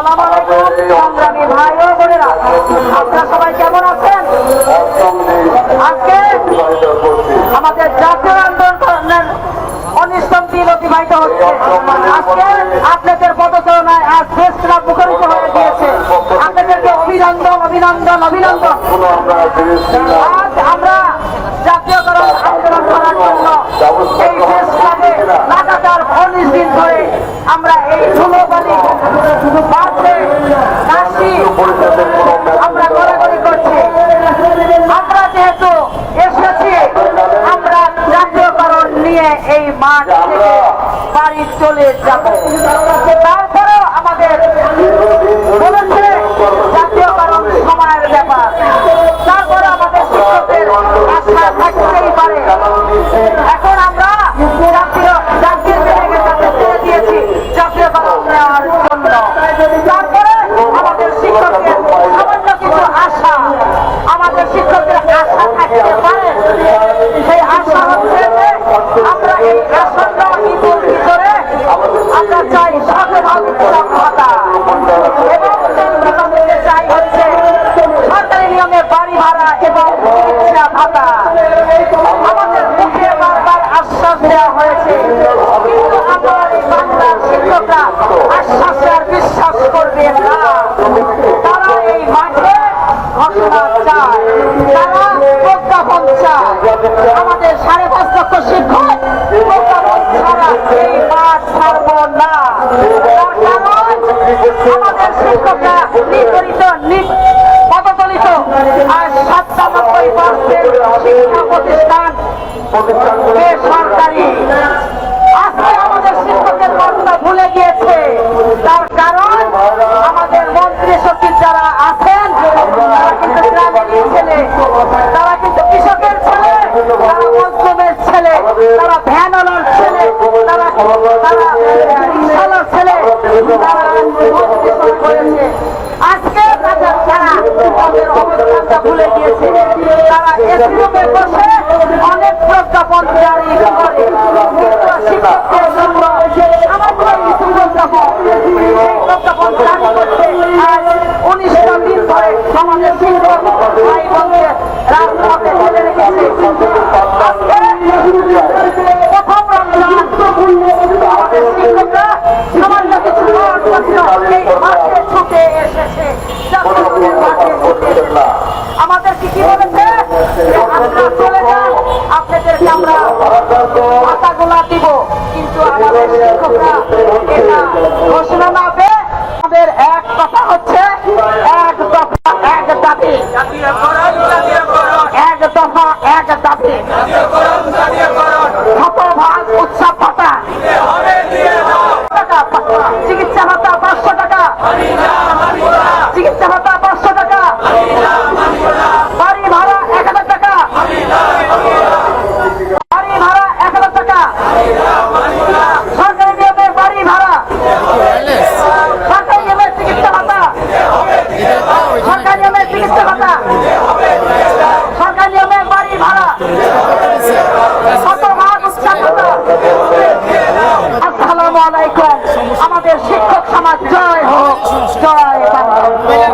আসসালামু আলাইকুম, সংগ্রামী ভাই ও বোনেরা। আপনারা সবাই কেমন আছেন? আজকে আমাদের জাতীয় আন্দোলনের অনিষ্টম দিন অতিবাহিত হচ্ছে। আজকে আপনাদের পদচারণায় আজ দেশ মুখরিত হয়ে গিয়েছে। আপনাদেরকে অভিনন্দন অভিনন্দন অভিনন্দন। আজ আমরা জাতীয়করণ আন্দোলন করার জন্য এই দেশ ক্লাবে লাগাতার উনিশ দিন ধরে আমরা এই ধুলোবালি বাসে কাশি আমরা গড়াগড়ি করছি আমরা যেহেতু এসেছি আমরা জাতীয়করণ নিয়ে এই মাঠ থেকে বাড়ি চলে যাব। চিকিৎসা ভাতা। আমাদের মুখে বারবার আশ্বাস দেওয়া হয়েছে। কিন্তু আমার এই বাংলার শিক্ষকরা আশ্বাসে আর বিশ্বাস করবে না। তারা এই মাঠে ঘোষণা চায়। তারা প্রজ্ঞাপন চায়। আমাদের সাড়ে পাঁচ লক্ষ শিক্ষক প্রজ্ঞাপন ছাড়া এই মাঠ ছাড়ব না। আমাদের শিক্ষকরা বেসরকারি আজকে আমাদের শিক্ষকের কথা ভুলে গিয়েছে। তার কারণ আমাদের মন্ত্রী সচিব যারা আছেন, তারা কিন্তু গ্রামেরই ছেলে। তারা কিন্তু কৃষকের ছেলে, তারা মজলুমের ছেলে, তারা ভ্যানলার ছেলে, তারা তারা রিক্সালার ছেলে। তারা তাদের অবস্থানটা ভুলে গিয়েছে, তারা এসি বসে প্রজ্ঞাপন জারি করে শিক্ষকদের জন্য সামান্য কিছু প্রজ্ঞাপন জারি করতে আজ উনিশটা দিন ধরে আমাদের শিক্ষক ভাই বোনদের রাজপথে ফেলে রেখেছে প্রথম রমজান আমাদের শিক্ষকরা সামান্য কিছু এই মাঠে ছুটে এসেছে। মাঠে ছুটে এসেছে। দাবি এক দফা এক দাবি আলাইকুম। আমাদের শিক্ষক সমাজ জয় হোক জয় বাংলা।